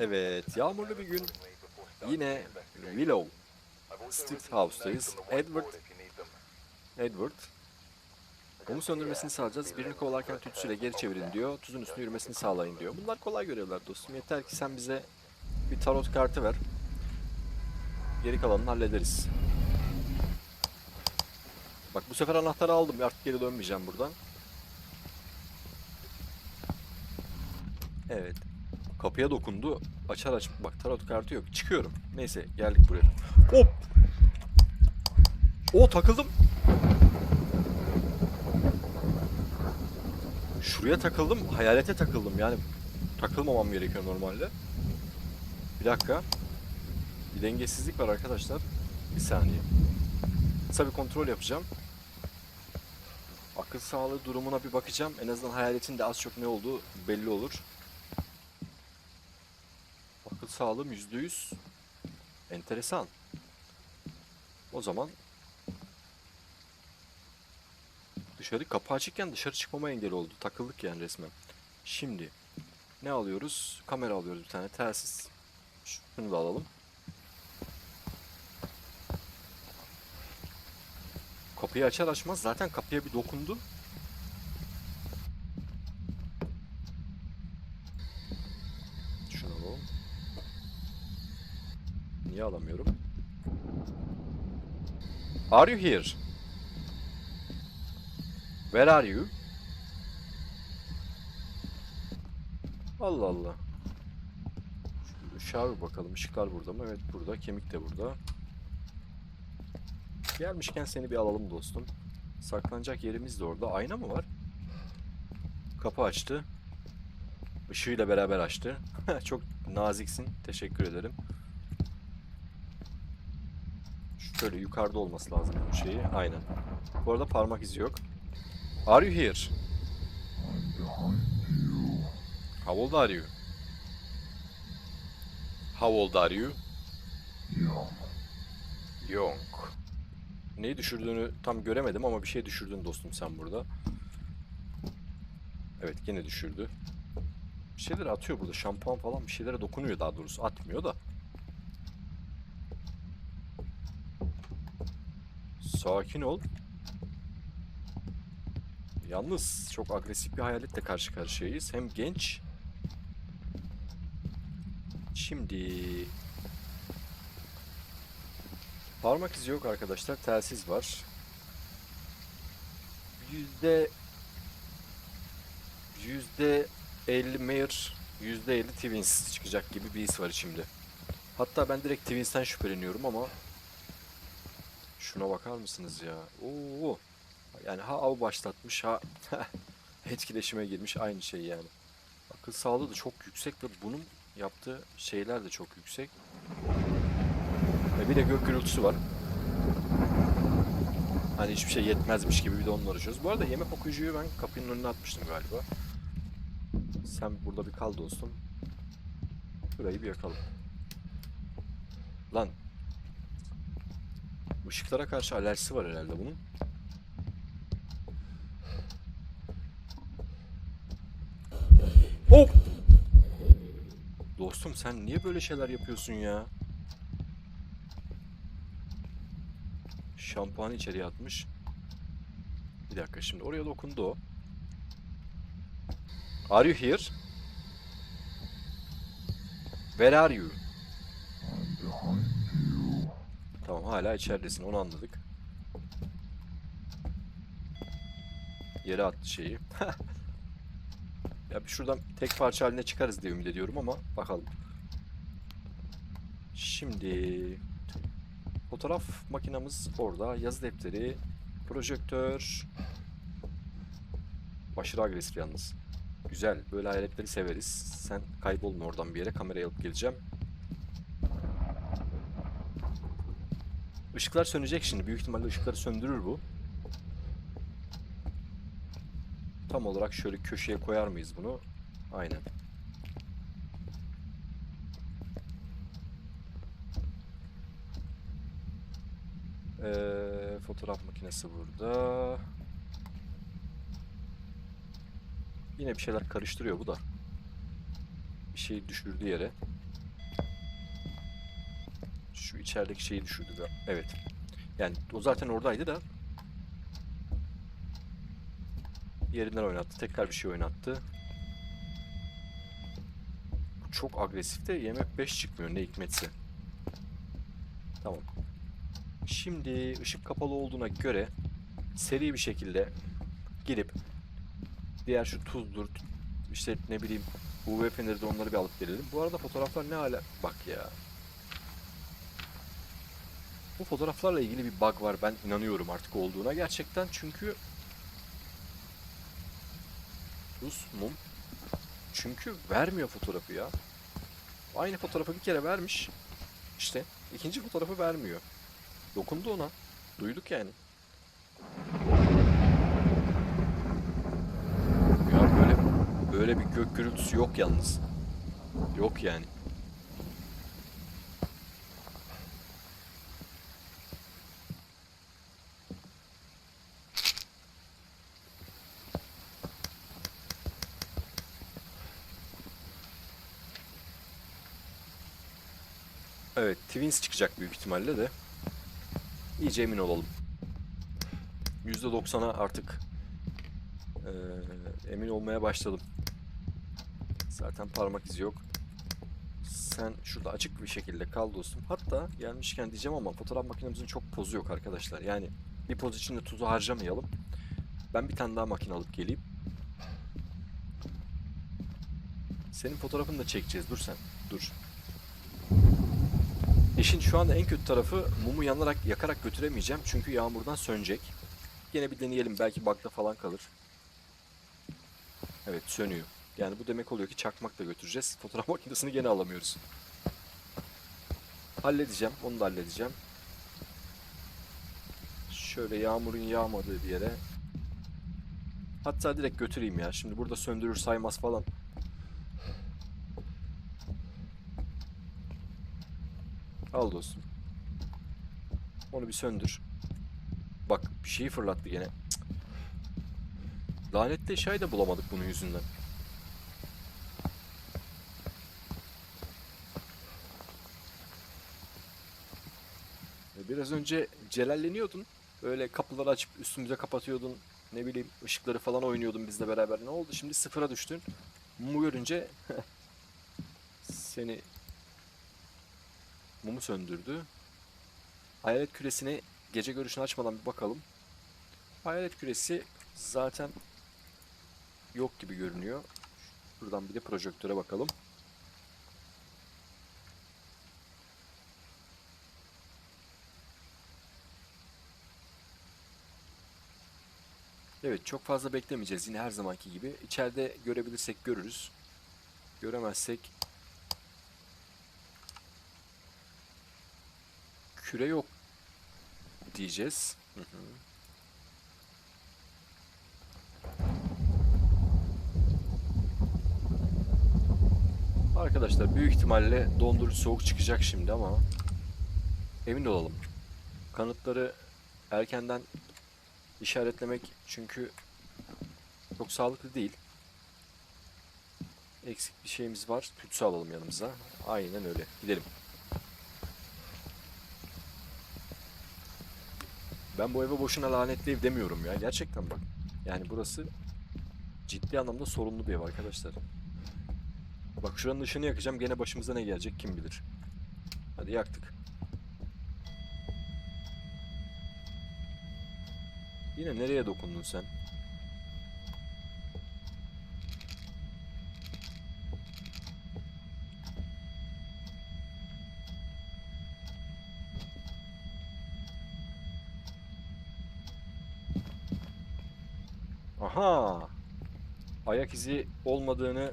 Evet, yağmurlu bir gün. Yine Willow Street House'tayız. Edward, Edward. Onu söndürmesini sağlayacağız. Birini kovalarken tütsüyle geri çevirin diyor. Tuzun üstüne yürümesini sağlayın diyor. Bunlar kolay görevler dostum. Yeter ki sen bize bir tarot kartı ver. Geri kalanını hallederiz. Bak bu sefer anahtarı aldım. Artık geri dönmeyeceğim buradan. Evet. Kapıya dokundu. Açar aç. Bak tarot kartı yok. Çıkıyorum. Neyse geldik buraya. Hop. O takıldım. Şuraya takıldım. Hayalete takıldım. Yani takılmamam gerekiyor normalde. Bir dakika. Bir dengesizlik var arkadaşlar. Bir saniye. Kısa bir kontrol yapacağım. Akıl sağlığı durumuna bir bakacağım. En azından hayaletin de az çok ne olduğu belli olur. Sağlığım yüzde yüz. Enteresan. O zaman dışarı kapı açıkken dışarı çıkmama engel oldu. Takıldık yani resmen. Şimdi ne alıyoruz? Kamera alıyoruz bir tane telsiz. Şunu da alalım. Kapıyı açar açmaz zaten kapıya bir dokundu. Şunu alalım. Niye alamıyorum? Are you here? Where are you? Allah Allah. Bir bakalım. Işıklar burada mı? Evet burada. Kemik de burada. Gelmişken seni bir alalım dostum. Saklanacak yerimiz de orada. Ayna mı var? Kapı açtı. Işığıyla beraber açtı. Çok naziksin. Teşekkür ederim. Şöyle yukarıda olması lazım bu şeyi. Aynen. Bu arada parmak izi yok. Are you here? How old are you? How old are you? Young. Neyi düşürdüğünü tam göremedim ama bir şey düşürdün dostum sen burada. Evet yine düşürdü. Bir şeyler atıyor burada. Şampuan falan bir şeylere dokunuyor daha doğrusu. Atmıyor da. Sakin ol. Yalnız çok agresif bir hayaletle karşı karşıyayız. Hem genç. Şimdi Parmak izi yok arkadaşlar. Telsiz var. Yüzde yüzde 50 Mayor, yüzde 50 Twins çıkacak gibi bir his var içimde. Hatta ben direkt Twins'ten şüpheleniyorum ama şuna bakar mısınız ya? Oo. Yani ha av başlatmış ha etkileşime girmiş aynı şey yani. Akıl sağlığı da çok yüksek ve bunun yaptığı şeyler de çok yüksek. Ve bir de gök gürültüsü var. Hani hiçbir şey yetmezmiş gibi bir de onunla uğraşıyoruz. Bu arada yemek okuyucuyu ben kapının önüne atmıştım galiba. Sen burada bir kal dostum. Burayı bir yakalım. Lan. Işıklara karşı alerjisi var herhalde bunun. Hop! Dostum sen niye böyle şeyler yapıyorsun ya? Şampuanı içeriye atmış. Bir dakika şimdi oraya dokundu o. Are you here? Where are you? Tamam hala içeridesin onu anladık. Yere attı şeyi. ya bir şuradan tek parça haline çıkarız diye ümit ediyorum ama bakalım. Şimdi Fotoğraf makinamız orada. Yazı defteri, projektör. Aşırı agresif yalnız. Güzel. Böyle hayaletleri severiz. Sen kaybolma oradan bir yere. Kamerayı alıp geleceğim. Işıklar sönecek şimdi. Büyük ihtimalle ışıkları söndürür bu. Tam olarak şöyle köşeye koyar mıyız bunu? Aynen. Ee, fotoğraf makinesi burada. Yine bir şeyler karıştırıyor bu da. Bir şey düşürdü yere. Şu içerideki şeyi düşürdü. da. Evet. Yani o zaten oradaydı da. Yerinden oynattı. Tekrar bir şey oynattı. Çok agresif de yemek 5 çıkmıyor ne hikmetse. Tamam. Şimdi ışık kapalı olduğuna göre seri bir şekilde girip diğer şu tuzdur işte ne bileyim UV feneri de onları bir alıp gelelim. Bu arada fotoğraflar ne hala bak ya. Bu fotoğraflarla ilgili bir bug var ben inanıyorum artık olduğuna gerçekten çünkü Tuz, mum. Çünkü vermiyor fotoğrafı ya. Aynı fotoğrafı bir kere vermiş. İşte ikinci fotoğrafı vermiyor. Dokundu ona. Duyduk yani. Ya böyle böyle bir gök gürültüsü yok yalnız. Yok yani. Evet, Twins çıkacak büyük ihtimalle de. İyice emin olalım. %90'a artık eee, emin olmaya başladım. Zaten parmak izi yok. Sen şurada açık bir şekilde kal dostum. Hatta gelmişken diyeceğim ama fotoğraf makinemizin çok pozu yok arkadaşlar. Yani bir poz için de tuzu harcamayalım. Ben bir tane daha makine alıp geleyim. Senin fotoğrafını da çekeceğiz. Dur sen. Dur. İşin şu anda en kötü tarafı mumu yanarak yakarak götüremeyeceğim çünkü yağmurdan sönecek. Yine bir deneyelim belki bakta falan kalır. Evet sönüyor. Yani bu demek oluyor ki çakmakla götüreceğiz. Fotoğraf makinesini gene alamıyoruz. Halledeceğim. Onu da halledeceğim. Şöyle yağmurun yağmadığı bir yere. Hatta direkt götüreyim ya. Şimdi burada söndürür saymaz falan. Al dostum. Onu bir söndür. Bak bir şeyi fırlattı gene. Cık. Lanetli eşyayı bulamadık bunun yüzünden. E, Biraz önce celalleniyordun. Böyle kapıları açıp üstümüze kapatıyordun. Ne bileyim ışıkları falan oynuyordun bizle beraber. Ne oldu? Şimdi sıfıra düştün. Mumu görünce seni mumu söndürdü. Hayalet küresini gece görüşünü açmadan bir bakalım. Hayalet küresi zaten yok gibi görünüyor. Buradan bir de projektöre bakalım. Evet çok fazla beklemeyeceğiz yine her zamanki gibi. İçeride görebilirsek görürüz. Göremezsek küre yok diyeceğiz. Hı hı. Arkadaşlar büyük ihtimalle dondurucu soğuk çıkacak şimdi ama emin olalım. Kanıtları erkenden işaretlemek çünkü çok sağlıklı değil. Eksik bir şeyimiz var. Tütsü alalım yanımıza. Aynen öyle. Gidelim. Ben bu eve boşuna lanetli ev demiyorum ya. Gerçekten bak. Yani burası ciddi anlamda sorunlu bir ev arkadaşlar. Bak şuranın ışığını yakacağım. Gene başımıza ne gelecek kim bilir. Hadi yaktık. Yine nereye dokundun sen? Ayak izi olmadığını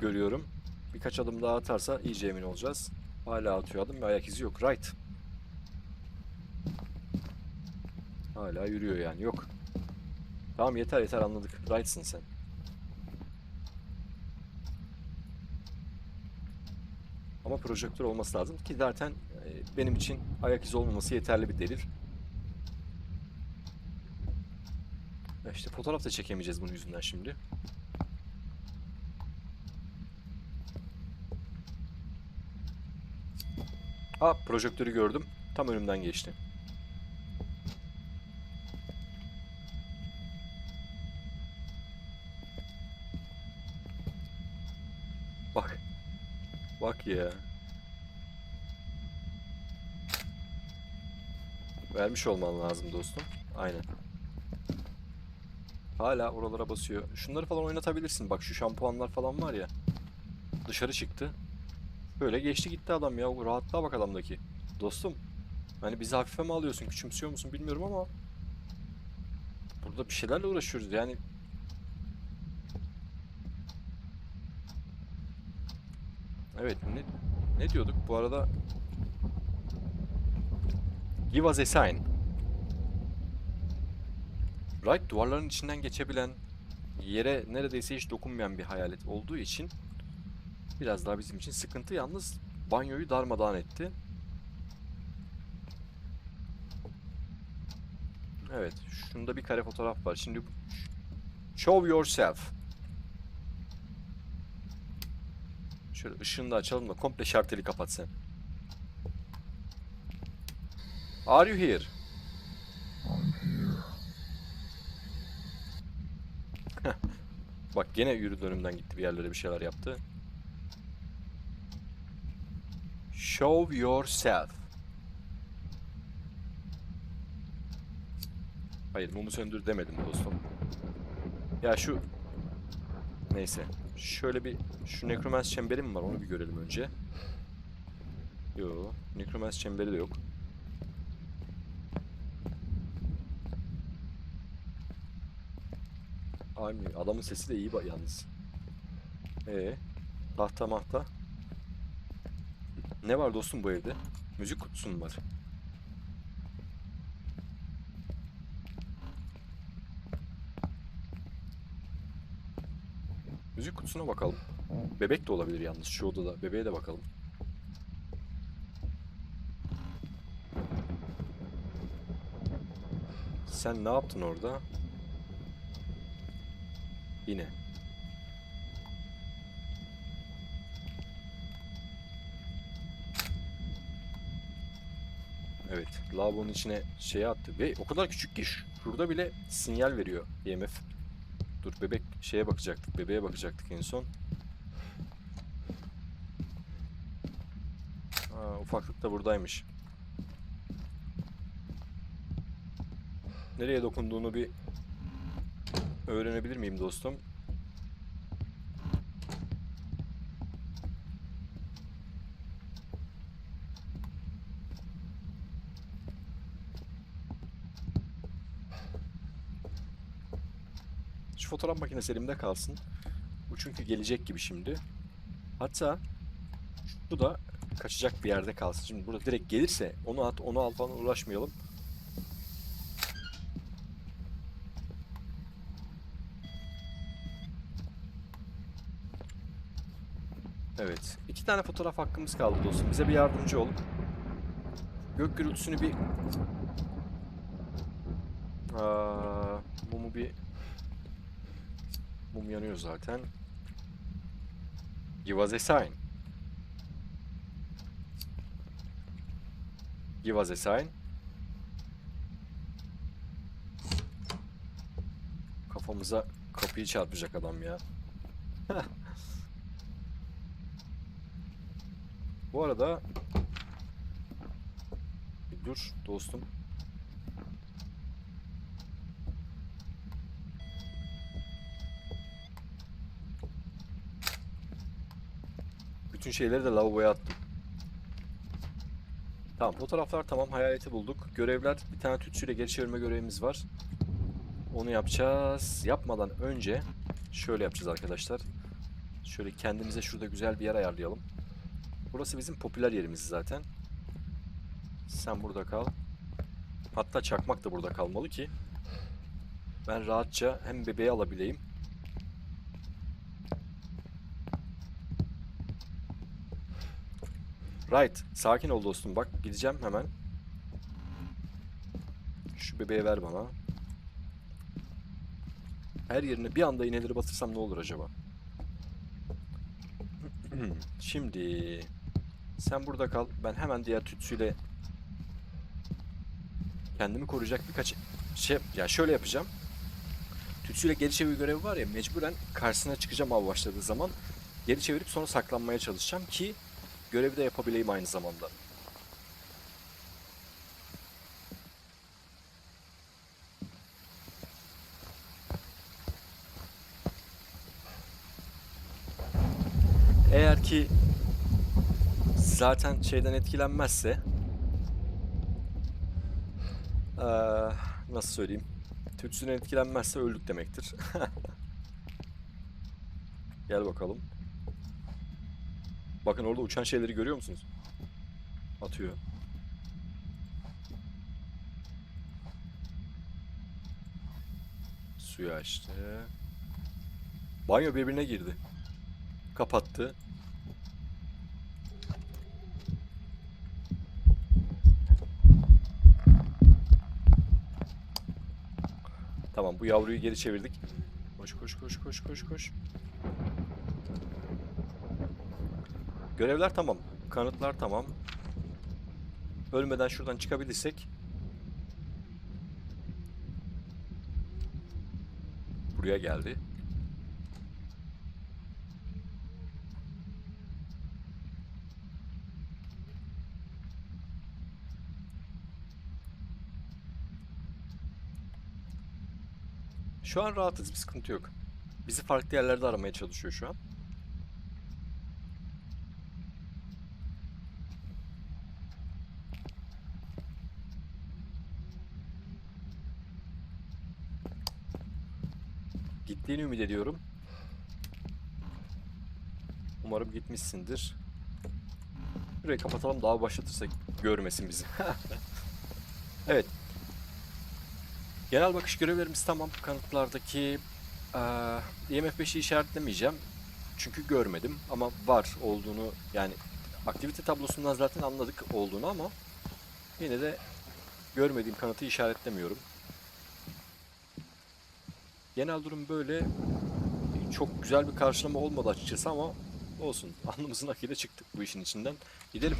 görüyorum. Birkaç adım daha atarsa iyice emin olacağız. Hala atıyor adım ve ayak izi yok. Right. Hala yürüyor yani. Yok. Tamam yeter yeter anladık. Right'sın sen. Ama projektör olması lazım ki zaten e, benim için ayak izi olmaması yeterli bir delil. İşte fotoğraf da çekemeyeceğiz bunun yüzünden şimdi. Aa projektörü gördüm. Tam önümden geçti. Bak. Bak ya. Vermiş olman lazım dostum. Aynen. Hala oralara basıyor. Şunları falan oynatabilirsin. Bak şu şampuanlar falan var ya. Dışarı çıktı. Böyle geçti gitti adam ya. Rahatlığa bak adamdaki. Dostum. Hani bizi hafife mi alıyorsun? Küçümsüyor musun bilmiyorum ama. Burada bir şeylerle uğraşıyoruz yani. Evet ne, ne diyorduk bu arada? Give us a sign. Right duvarların içinden geçebilen, yere neredeyse hiç dokunmayan bir hayalet olduğu için biraz daha bizim için sıkıntı. Yalnız banyoyu darmadağın etti. Evet, şunda bir kare fotoğraf var. Şimdi show yourself. Şöyle ışığını da açalım da komple şarteli kapat sen. Are you here? Bak gene yürüdü önümden gitti bir yerlere bir şeyler yaptı. Show yourself. Hayır mumu söndür demedim dostum. Ya şu... Neyse. Şöyle bir... Şu Necromancer çemberi mi var onu bir görelim önce. Yo, Necromancer çemberi de yok. Ay adamın sesi de iyi bak yalnız. Ee, tahta mahta. Ne var dostum bu evde? Müzik kutusu mu var? Müzik kutusuna bakalım. Bebek de olabilir yalnız şu odada. Bebeğe de bakalım. Sen ne yaptın orada? Yine. Evet, lavabonun içine şey attı ve o kadar küçük ki şu- şurada bile sinyal veriyor EMF. Dur bebek şeye bakacaktık, bebeğe bakacaktık en son. Aa, ufaklık da buradaymış. Nereye dokunduğunu bir öğrenebilir miyim dostum? Şu fotoğraf makinesi elimde kalsın. Bu çünkü gelecek gibi şimdi. Hatta bu da kaçacak bir yerde kalsın. Şimdi burada direkt gelirse onu at, onu al falan uğraşmayalım. Evet. iki tane fotoğraf hakkımız kaldı dostum. Bize bir yardımcı ol. Gök gürültüsünü bir... Mumu bir... Mum yanıyor zaten. Give us a sign. Give us a sign. Kafamıza kapıyı çarpacak adam ya. Bu arada dur dostum. Bütün şeyleri de lavaboya attım. Tamam fotoğraflar tamam hayaleti bulduk. Görevler bir tane tütsüyle geri çevirme görevimiz var. Onu yapacağız. Yapmadan önce şöyle yapacağız arkadaşlar. Şöyle kendimize şurada güzel bir yer ayarlayalım. Burası bizim popüler yerimiz zaten. Sen burada kal. Hatta çakmak da burada kalmalı ki ben rahatça hem bebeği alabileyim. Right. Sakin ol dostum. Bak gideceğim hemen. Şu bebeği ver bana. Her yerine bir anda iğneleri batırsam ne olur acaba? Şimdi Sen burada kal. Ben hemen diğer tütsüyle kendimi koruyacak birkaç şey ya şöyle yapacağım. Tütsüyle geri çevir görevi var ya mecburen karşısına çıkacağım av başladığı zaman geri çevirip sonra saklanmaya çalışacağım ki görevi de yapabileyim aynı zamanda. Eğer ki zaten şeyden etkilenmezse eee, nasıl söyleyeyim tütsüden etkilenmezse öldük demektir. Gel bakalım. Bakın orada uçan şeyleri görüyor musunuz? Atıyor. Suyu açtı. Banyo birbirine girdi. Kapattı. Tamam bu yavruyu geri çevirdik. Koş koş koş koş koş koş. Görevler tamam. Kanıtlar tamam. Ölmeden şuradan çıkabilirsek. Buraya geldi. Şu an rahatız, bir sıkıntı yok. Bizi farklı yerlerde aramaya çalışıyor şu an. Gittiğini ümit ediyorum. Umarım gitmişsindir. Burayı kapatalım daha başlatırsak görmesin bizi. evet. Genel bakış görevlerimiz tamam. Kanıtlardaki eee IMF 5'i işaretlemeyeceğim. Çünkü görmedim ama var olduğunu yani aktivite tablosundan zaten anladık olduğunu ama yine de görmediğim kanıtı işaretlemiyorum. Genel durum böyle. Çok güzel bir karşılama olmadı açıkçası ama olsun. Alnımızın akıyla çıktık bu işin içinden. Gidelim.